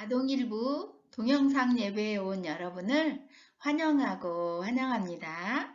아동일부 동영상 예배에 온 여러분을 환영하고 환영합니다.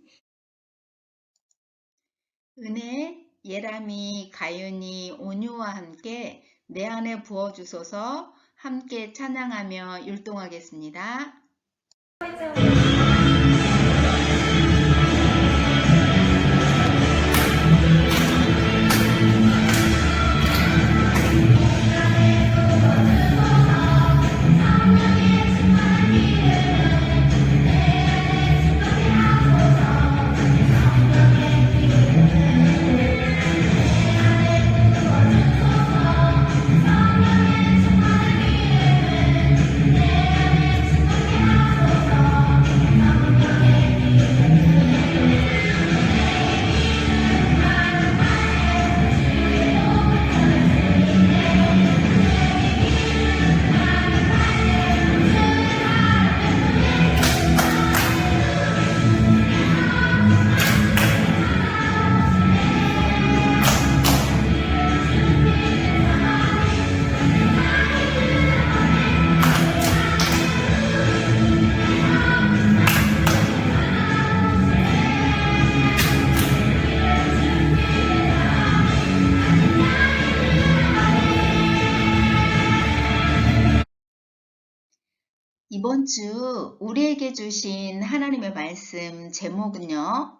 은혜, 예람이, 가윤이, 온유와 함께 내 안에 부어주소서 함께 찬양하며 율동하겠습니다. 이번 주 우리에게 주신 하나님의 말씀 제목은요.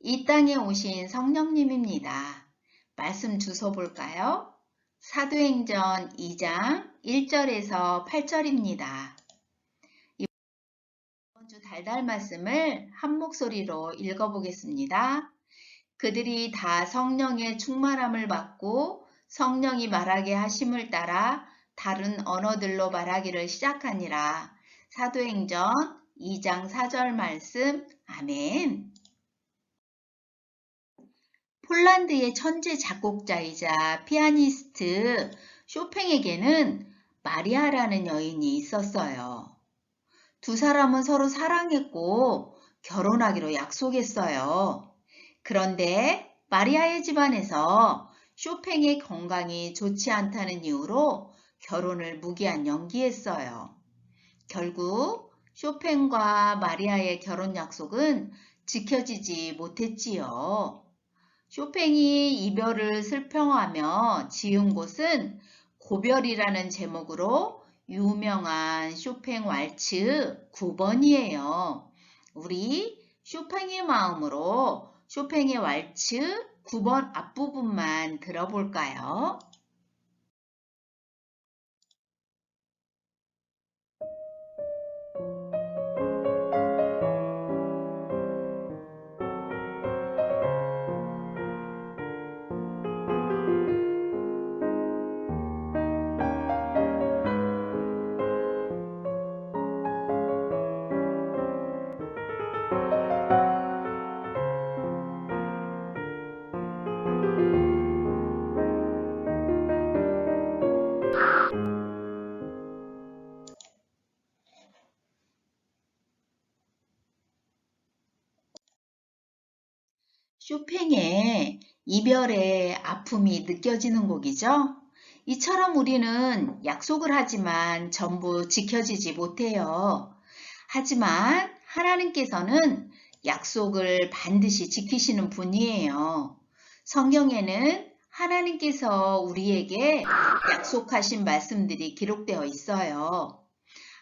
이 땅에 오신 성령님입니다. 말씀 주소 볼까요? 사도행전 2장 1절에서 8절입니다. 이번 주 달달 말씀을 한 목소리로 읽어보겠습니다. 그들이 다 성령의 충만함을 받고 성령이 말하게 하심을 따라 다른 언어들로 말하기를 시작하니라. 사도행전 2장 4절 말씀, 아멘. 폴란드의 천재 작곡자이자 피아니스트 쇼팽에게는 마리아라는 여인이 있었어요. 두 사람은 서로 사랑했고 결혼하기로 약속했어요. 그런데 마리아의 집안에서 쇼팽의 건강이 좋지 않다는 이유로 결혼을 무기한 연기했어요. 결국 쇼팽과 마리아의 결혼 약속은 지켜지지 못했지요. 쇼팽이 이별을 슬퍼하며 지은 곳은 고별이라는 제목으로 유명한 쇼팽 왈츠 9번이에요. 우리 쇼팽의 마음으로 쇼팽의 왈츠 9번 앞부분만 들어볼까요? 이별의 아픔이 느껴지는 곡이죠. 이처럼 우리는 약속을 하지만 전부 지켜지지 못해요. 하지만 하나님께서는 약속을 반드시 지키시는 분이에요. 성경에는 하나님께서 우리에게 약속하신 말씀들이 기록되어 있어요.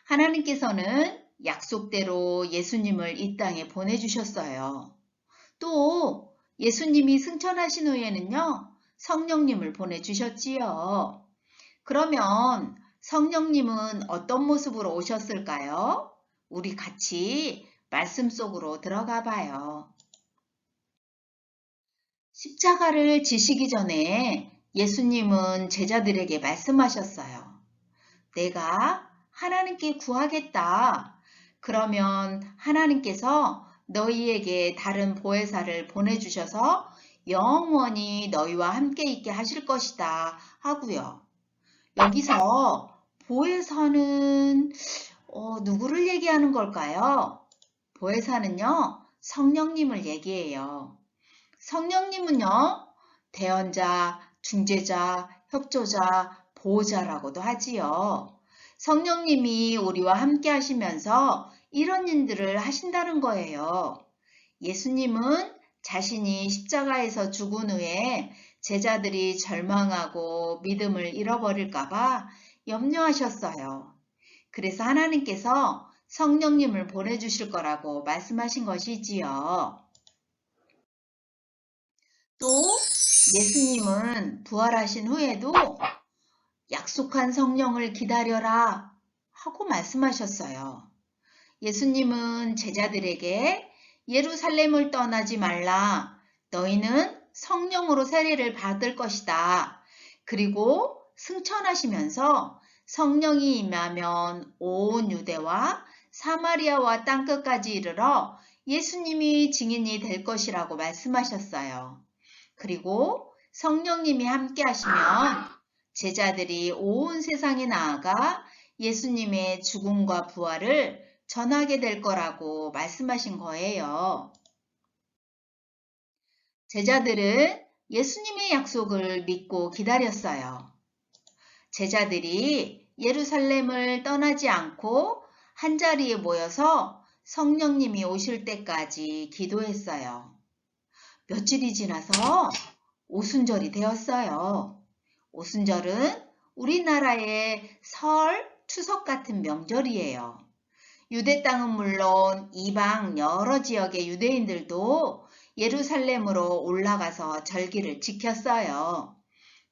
하나님께서는 약속대로 예수님을 이 땅에 보내주셨어요. 또 예수님이 승천하신 후에는요, 성령님을 보내주셨지요. 그러면 성령님은 어떤 모습으로 오셨을까요? 우리 같이 말씀 속으로 들어가 봐요. 십자가를 지시기 전에 예수님은 제자들에게 말씀하셨어요. 내가 하나님께 구하겠다. 그러면 하나님께서 너희에게 다른 보혜사를 보내주셔서 영원히 너희와 함께 있게 하실 것이다 하고요. 여기서 보혜사는 어, 누구를 얘기하는 걸까요? 보혜사는요, 성령님을 얘기해요. 성령님은요, 대언자, 중재자, 협조자, 보호자라고도 하지요. 성령님이 우리와 함께 하시면서 이런 일들을 하신다는 거예요. 예수님은 자신이 십자가에서 죽은 후에 제자들이 절망하고 믿음을 잃어버릴까봐 염려하셨어요. 그래서 하나님께서 성령님을 보내주실 거라고 말씀하신 것이지요. 또 예수님은 부활하신 후에도 약속한 성령을 기다려라 하고 말씀하셨어요. 예수님은 제자들에게 예루살렘을 떠나지 말라. 너희는 성령으로 세례를 받을 것이다. 그리고 승천하시면서 성령이 임하면 온 유대와 사마리아와 땅끝까지 이르러 예수님이 증인이 될 것이라고 말씀하셨어요. 그리고 성령님이 함께 하시면 제자들이 온 세상에 나아가 예수님의 죽음과 부활을 전하게 될 거라고 말씀하신 거예요. 제자들은 예수님의 약속을 믿고 기다렸어요. 제자들이 예루살렘을 떠나지 않고 한자리에 모여서 성령님이 오실 때까지 기도했어요. 며칠이 지나서 오순절이 되었어요. 오순절은 우리나라의 설, 추석 같은 명절이에요. 유대 땅은 물론 이방 여러 지역의 유대인들도 예루살렘으로 올라가서 절기를 지켰어요.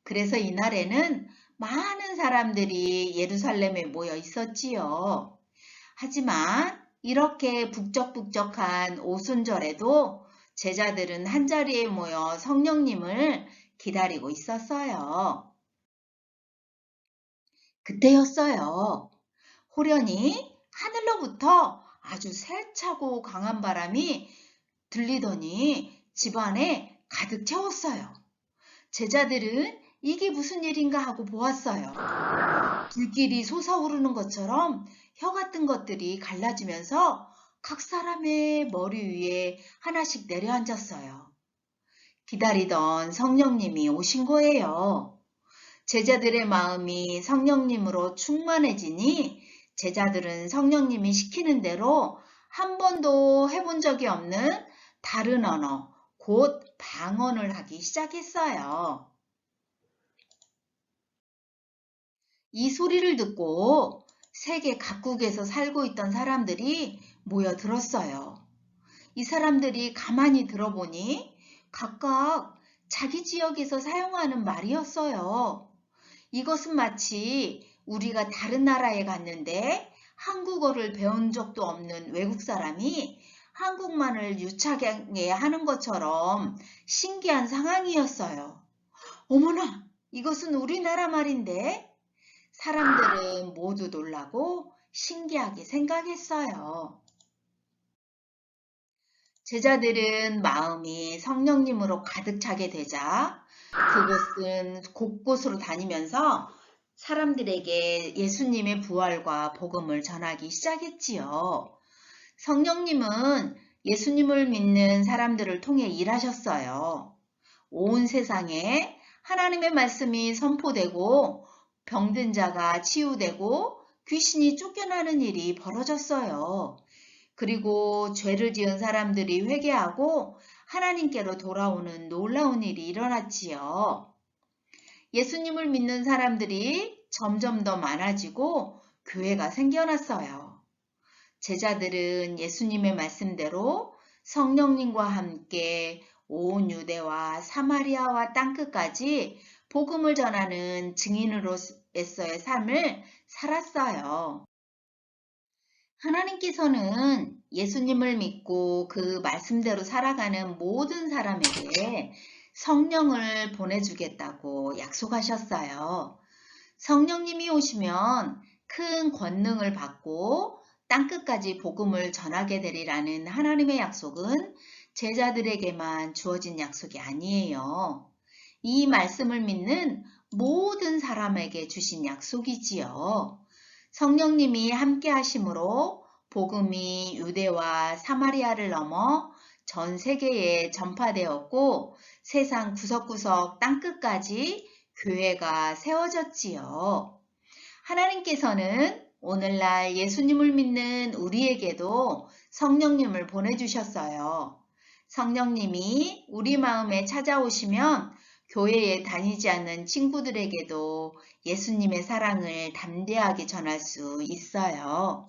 그래서 이날에는 많은 사람들이 예루살렘에 모여 있었지요. 하지만 이렇게 북적북적한 오순절에도 제자들은 한자리에 모여 성령님을 기다리고 있었어요. 그때였어요. 호련히 하늘로부터 아주 세차고 강한 바람이 들리더니 집안에 가득 채웠어요. 제자들은 이게 무슨 일인가 하고 보았어요. 불길이 솟아오르는 것처럼 혀 같은 것들이 갈라지면서 각 사람의 머리 위에 하나씩 내려앉았어요. 기다리던 성령님이 오신 거예요. 제자들의 마음이 성령님으로 충만해지니 제자들은 성령님이 시키는 대로 한 번도 해본 적이 없는 다른 언어, 곧 방언을 하기 시작했어요. 이 소리를 듣고 세계 각국에서 살고 있던 사람들이 모여들었어요. 이 사람들이 가만히 들어보니 각각 자기 지역에서 사용하는 말이었어요. 이것은 마치 우리가 다른 나라에 갔는데 한국어를 배운 적도 없는 외국 사람이 한국말을 유창하게 하는 것처럼 신기한 상황이었어요. 어머나, 이것은 우리나라 말인데? 사람들은 모두 놀라고 신기하게 생각했어요. 제자들은 마음이 성령님으로 가득 차게 되자 그곳은 곳곳으로 다니면서 사람들에게 예수님의 부활과 복음을 전하기 시작했지요. 성령님은 예수님을 믿는 사람들을 통해 일하셨어요. 온 세상에 하나님의 말씀이 선포되고 병든 자가 치유되고 귀신이 쫓겨나는 일이 벌어졌어요. 그리고 죄를 지은 사람들이 회개하고 하나님께로 돌아오는 놀라운 일이 일어났지요. 예수님을 믿는 사람들이 점점 더 많아지고 교회가 생겨났어요. 제자들은 예수님의 말씀대로 성령님과 함께 온 유대와 사마리아와 땅끝까지 복음을 전하는 증인으로서의 삶을 살았어요. 하나님께서는 예수님을 믿고 그 말씀대로 살아가는 모든 사람에게 성령을 보내주겠다고 약속하셨어요. 성령님이 오시면 큰 권능을 받고 땅끝까지 복음을 전하게 되리라는 하나님의 약속은 제자들에게만 주어진 약속이 아니에요. 이 말씀을 믿는 모든 사람에게 주신 약속이지요. 성령님이 함께 하심으로 복음이 유대와 사마리아를 넘어 전 세계에 전파되었고 세상 구석구석 땅끝까지 교회가 세워졌지요. 하나님께서는 오늘날 예수님을 믿는 우리에게도 성령님을 보내주셨어요. 성령님이 우리 마음에 찾아오시면 교회에 다니지 않는 친구들에게도 예수님의 사랑을 담대하게 전할 수 있어요.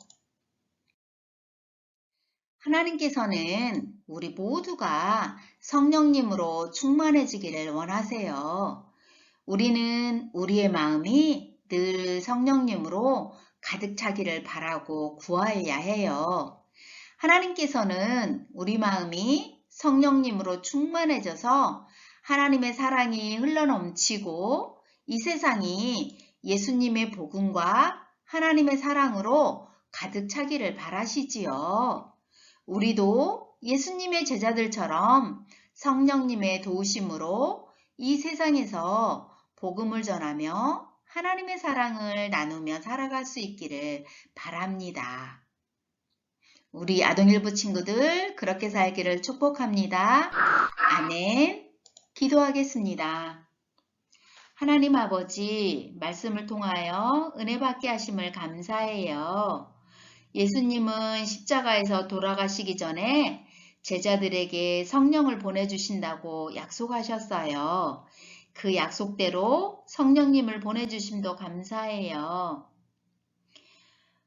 하나님께서는 우리 모두가 성령님으로 충만해지기를 원하세요. 우리는 우리의 마음이 늘 성령님으로 가득 차기를 바라고 구하여야 해요. 하나님께서는 우리 마음이 성령님으로 충만해져서 하나님의 사랑이 흘러넘치고 이 세상이 예수님의 복음과 하나님의 사랑으로 가득 차기를 바라시지요. 우리도 예수님의 제자들처럼 성령님의 도우심으로 이 세상에서 복음을 전하며 하나님의 사랑을 나누며 살아갈 수 있기를 바랍니다. 우리 아동일부 친구들 그렇게 살기를 축복합니다. 아멘. 기도하겠습니다. 하나님 아버지, 말씀을 통하여 은혜 받게 하심을 감사해요. 예수님은 십자가에서 돌아가시기 전에 제자들에게 성령을 보내주신다고 약속하셨어요. 그 약속대로 성령님을 보내주심도 감사해요.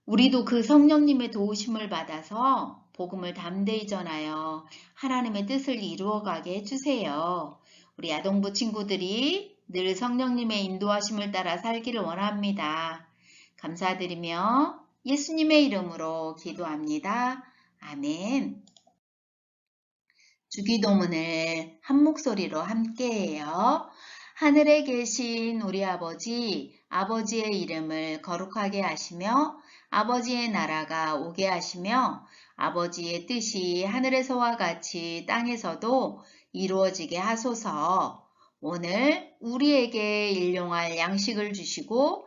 우리도 그 성령님의 도우심을 받아서 복음을 담대히 전하여 하나님의 뜻을 이루어가게 해주세요. 우리 아동부 친구들이 늘 성령님의 인도하심을 따라 살기를 원합니다. 감사드리며 예수님의 이름으로 기도합니다. 아멘. 주기도문을 한 목소리로 함께해요. 하늘에 계신 우리 아버지, 아버지의 이름을 거룩하게 하시며 아버지의 나라가 오게 하시며 아버지의 뜻이 하늘에서와 같이 땅에서도 이루어지게 하소서. 오늘 우리에게 일용할 양식을 주시고